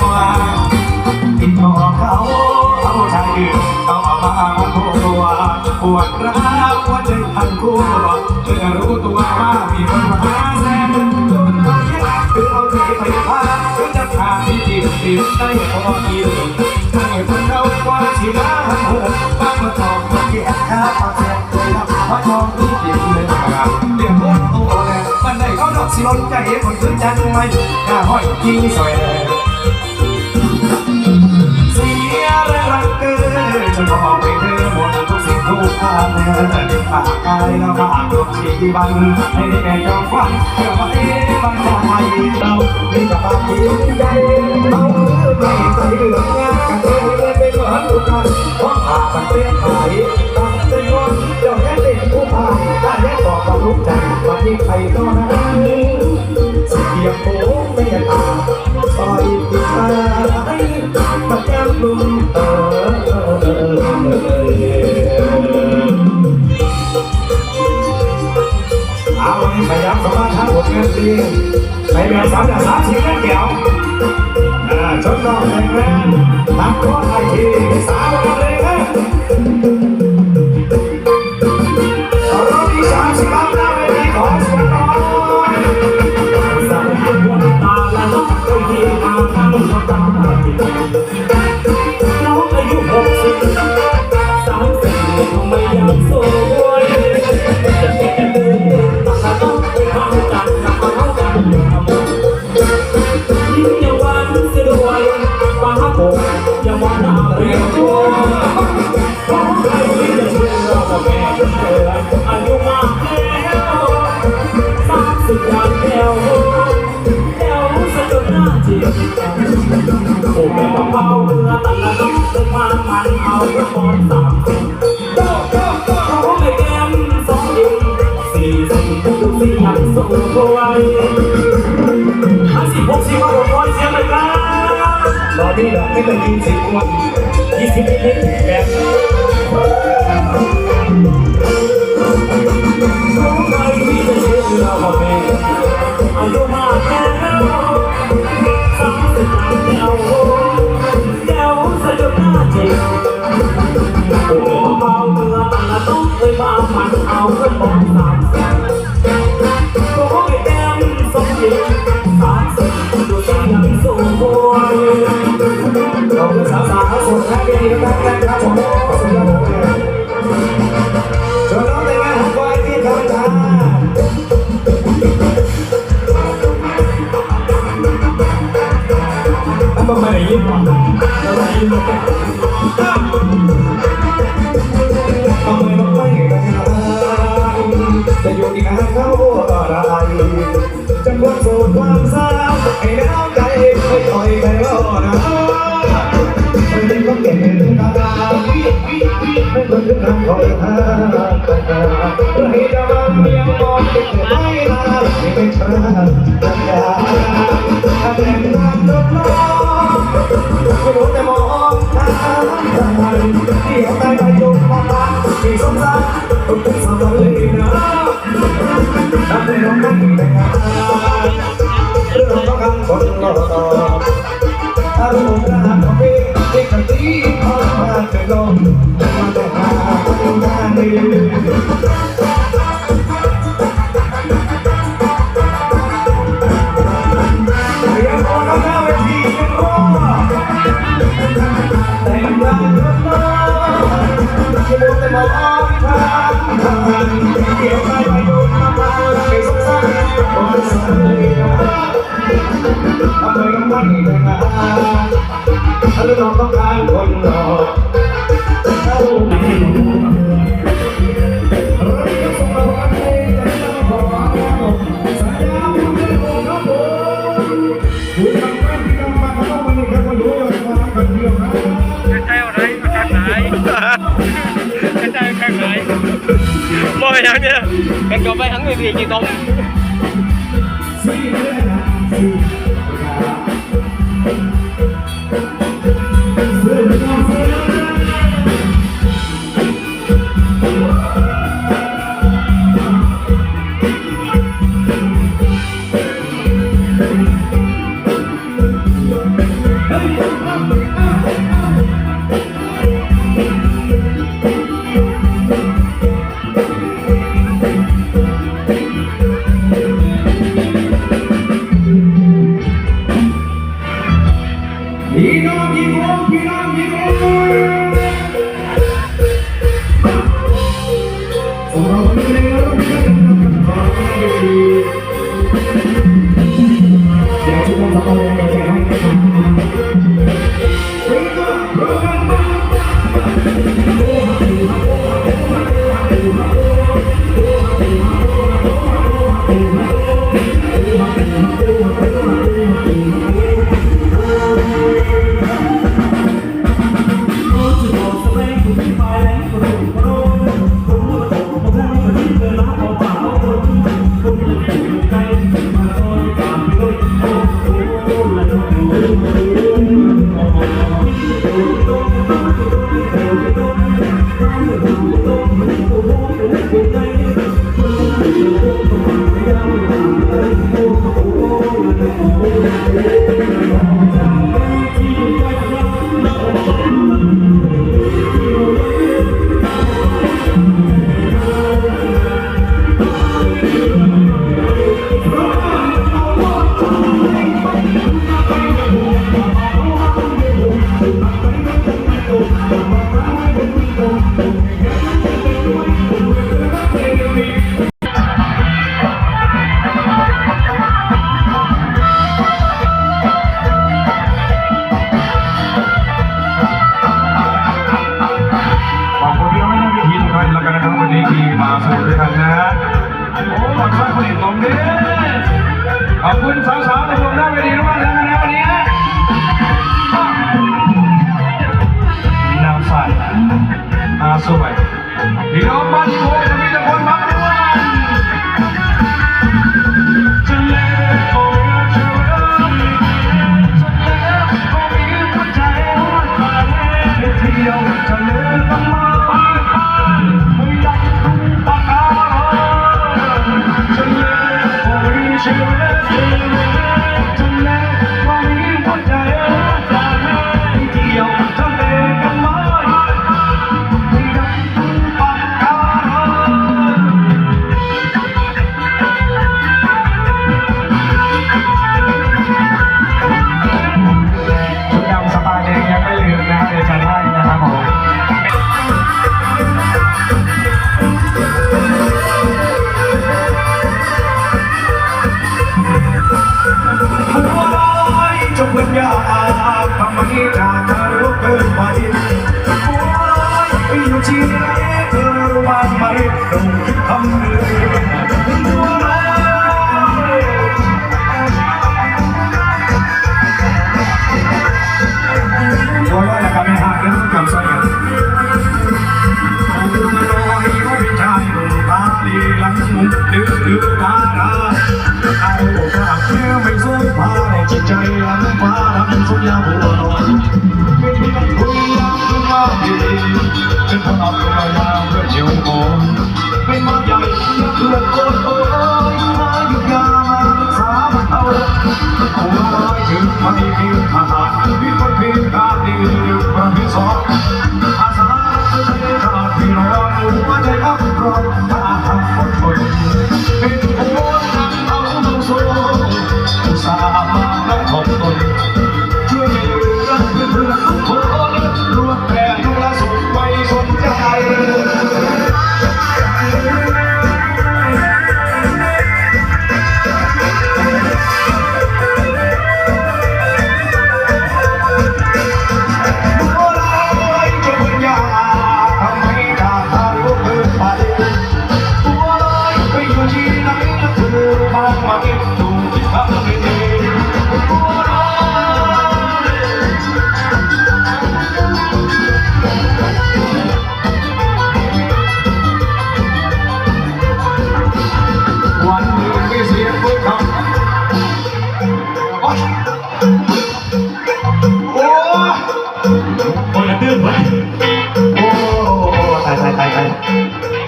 ตัวติดต่อเขาเอาชายอื่นเอามาพัวปวดร้าวหัวใจพันคู่เธอรู้ตัวว่ามีคนมาแซมจนตอนนี้คือเอาใจไปพาจนจะขาดที่จิตติดได้พอกินให้คนเราว่าชีวิตมันโหดบางมาตอบมาแก่ข้าพอแซ่ตัวรับพอจองที่จิตเลยครับเรียว่าโตแล้วมันได้เขาดอกสิลนใจคนขึ้นจังไม่กล้าห้อยยิงสวย นจะบอกไปเธอหมดทุกสิ่งทุกทางเลยปากกายแล้วปากดวงชีบันให้แก่จอมควันเพื่อมาเอ๊ะบังใจเรามีแต่ปากที่ใจเราไม่ใจเรื่องงานกันเลยไปเหมือนทุกท่านเพราะขาดมันเปลี่ยนไปตั้งใจวันเจ้าแค่เด็กผู้พายได้แค่บอกกับลูกใจมาที่ใครก็นั้นเสียงโค้งไม่อยากตาปล่อยติดตาให้มาแก้มลุมเออ เอาให้พยายามามาทางบทงานเพลงไปแบบสามแบบสามสี่นั่นเกี่ยวอ่าชนรอบแรงแรงตามข้อไทยทีสาวันเลยนะรอบที่สามสิบห้าหน้าเวทีของสวนน้อยสาววันตาและน้องเคยที่มาทำเขาตา ตอนนี้เราไม่ต้องยืนสิบคนยี่สิบนิดๆแบบน้องใครที่จะเชื่อว่าไม่อายุมากแล้วส จะได้ยินหรอกทำไมต้องไม่แต่งงานจะอยู่ที่งานเขาอะไรจะควรสูดความเศร้าให้แล้วใจค่อยๆไปรอนะไม่ได้ก็เก่งตาวิวิวิไม่ต้องถึงทางคอยหาไรดำยังมองติดไม่ลาไม่เป็นพระปัญญาถ้าแต่งงานจบล้ว ไม่รู้แต่มองทางทางที่เอาใจไปจงมาตาที่สงสารต้องเป็นสาวเลยนะถ้าไม่ต้องแต่งงานเระจายไหนกระจายแข่งไหนมองอย่างเนี้ยกันก็ไปทั้งเวทีกี่ตร จะปัญยา เยวโอนเป็นมอใหญ่เพื่อนโอนโอ้ยมาอยู่ยามาสามันเอาหัวลอยถึงไม่มีทาง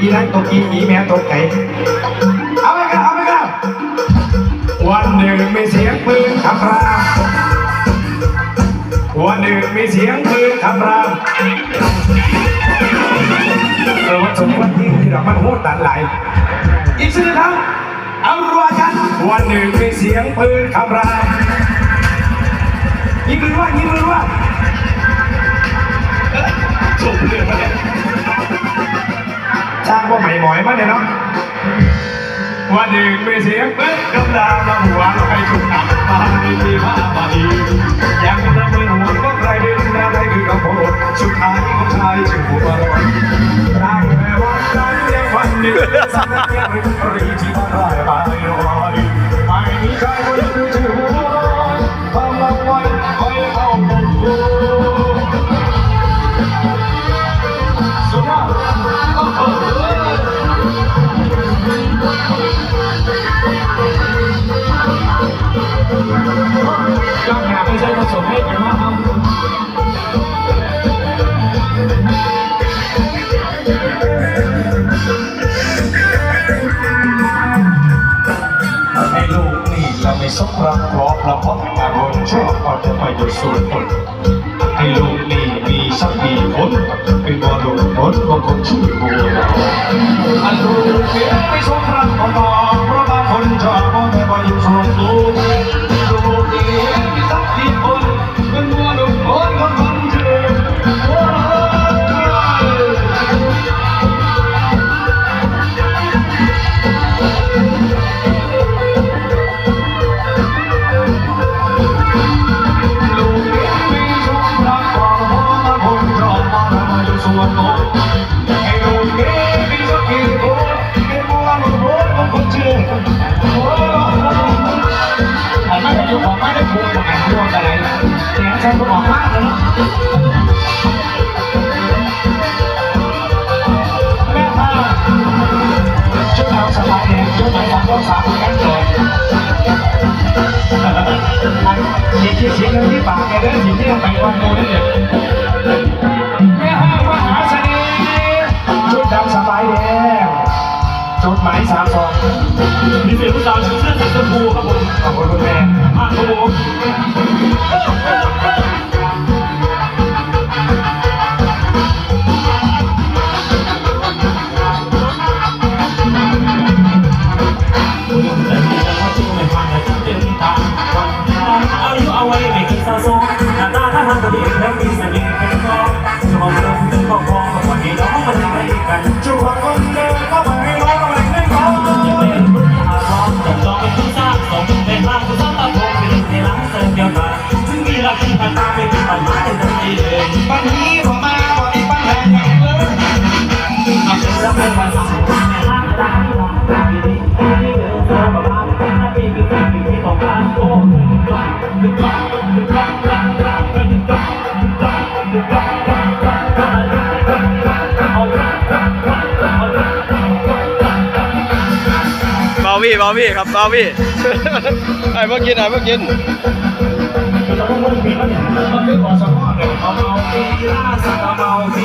อีนั่นตกกีหนีแม่ตกไก่เอาไปกันเอาไปกันวันหนึ่งมีเสียงปืนคำรามวันหนึ่งมีเสียงปืนคำรามเออวันสมวันที่ที่รามันโหดตัดไหลอีกสักครับเอารัวกันวันหนึ่งมีเสียงปืนคำรามยิงมือว่ยิงมือว่จบเรื่องมาแลย ช่างว่าใหม่หมอยมาเนี่ยเนาะวันหนึ่งมีเสียงปืนกำลังมาหัวใครถูกตัดมาไม่มีมาบาดีอยังระเบิดหัวก็ใครเป็นอะไรคือกับผมสุดท้ายของชายชื่อหัวร้อนร่างแม่วันนั้นยังวันหนึ่งสักยังรีที่มาได้ ไม่ใช่ผสมให้กันว่ทำให้ลูกนี่จะไม่สมรักพราะเพราะพราะอารมณ์ชอบเอาแต่ประโยชน์ส่วนตนให้ลูกนี่มีสักกี่คนเป็นบอลูกคนของคนชื่อบัวอันลูกเพียงไม่สมรักเพราะเพราะบางคนชอบ วยไปทำข้าวสารกันก่อนฉีดฉีดฉีดที่ปากแกเด้อฉีดที่ไปวันโน้นเนี่ยแม่ห้างมหาเสน่ห์ชุดดำสบายแดงจุดหมายสามสองมีเสียงผู้สาวชื่อเสื้อสีชมพูครับผมขอบคุณคุณแม่อะครับผม พี่เบาพี่ครับเบาพี่ไอ้เมื่อกินไอ้เมื่อกินมันคือขอสมอเลยเอาเอาทีล่าสัตว์เอาที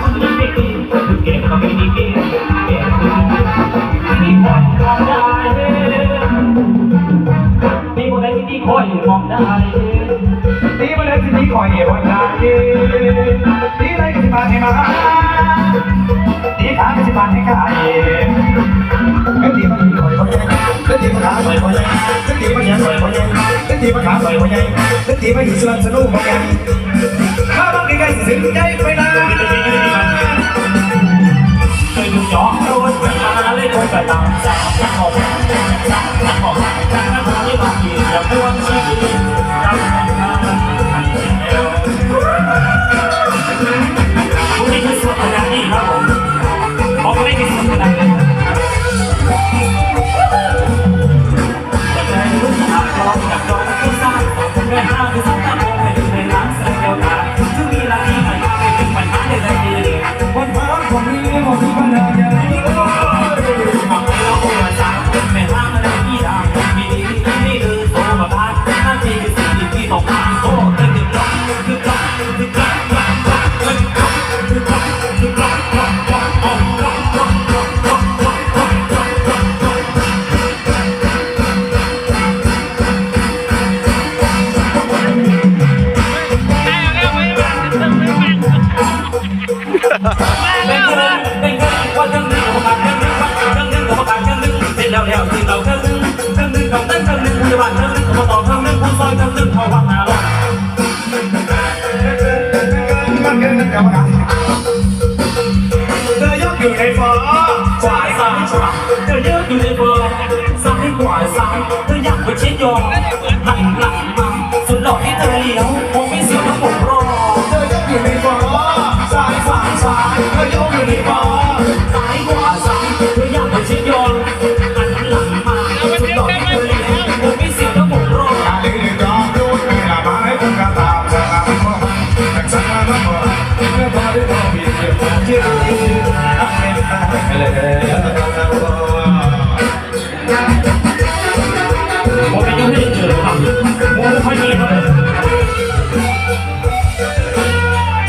คนนี้ไม่ดีเก่งไดีเก่งเก่งนี่คนมองได้มีคนใดที่คอยมองได้ตีมาเลยที่นี่คอยเหวันได้ตีไรก็สิบาทให้มาตีขาก็สิบาทให้กายก็ตีมันคอยคนยังก็ตีมันขาคอยคนยังก็ตีมันยังคอยคนยังก็ตีมันขาคอยคนยังก็ตีมันหิสลันสนุกคนยังถ้าบางทีใคร สิถึงใจไปนะเคยดูย้อนโดนเวลาเลยคนกระตังจับจับของจับจับของจับจับของที่บางทีอย่าพวงชีวิต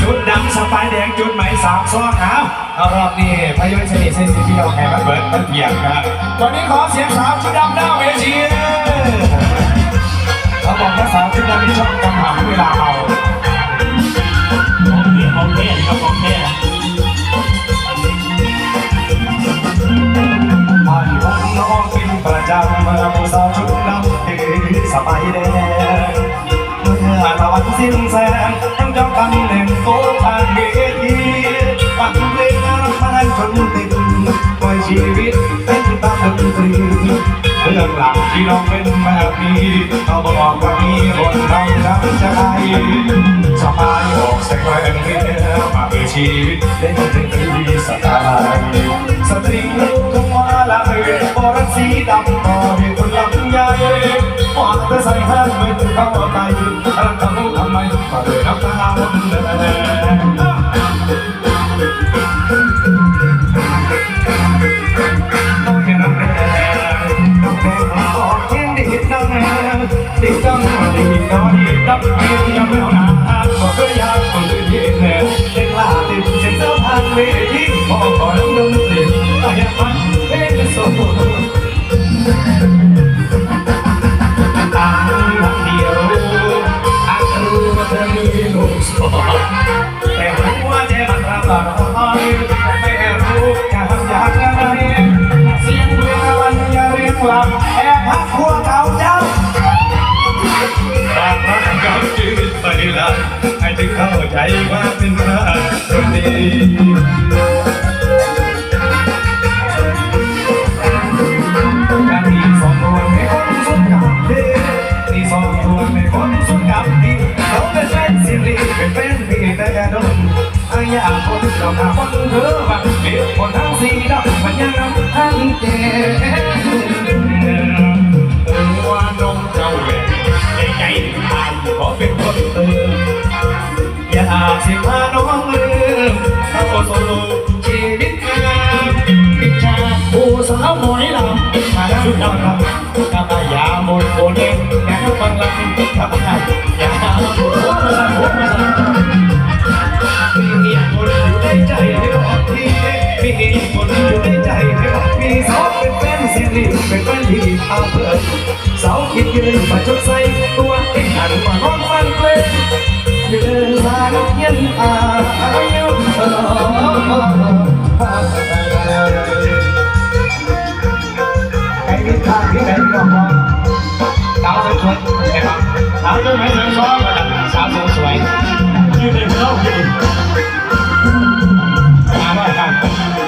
จุดดำสไปแดงจุดไหมสามซ้อนเอาเอารอบนี้พยนชนิดเซนซิทีฟเราแข่งมันเบิร์ดมันเหยียบกันวันนี้ขอเสียงสาวชุดดำหน้าเวทีเขาบอกว่าสาวชุดดำที่ชอบกังหันเวลาเมาของเท่ของเท่ครับของเท่ผ่ จำมาผู้สาวชุดดำที่สไปแดงเมื่อตะวันสิ้นแสงทั้งจ้ากันเล่นโต๊ะทางเวทีฟังเพลงรักมันจนติดปล่อยชีวิตเป็นตามดนตรีเรื่องหลังที่น้องเป็นแบบนี้เขาบอกว่ามีคนทำน้ำใจสบาย บอกใส่แหวนเรียมาเพื่อชีวิตเล่นดนตรีสไตล์สตริงลูกทุ่งมาละเอยบอรัสีดำต่อให้คนลำใหญ่หวานแต่ใส่ห้างเหมือนเข้าไปรักเขาทำไมมาด้วยน้ำตาบนแดงน้องแค่น้ำแดงน้ำแดงออกเทียนดีดังดีดังดีดังดีดังดียังไม่เอาหน้าบอกก็อยากคนอื่นเำีสาวเป็นแฟนเสียงดีเป็นแฟนที่ดีอาเพิ่มสาวคิดยืนมาชดใส่ตัวเองหันมาห้องฟังเพลงเดินลางเย็นอาอยุตลมีางนก็องสวยสาวสวยๆสวยๆสาวสวยๆยืนในเมืองยืนมาว่ากัน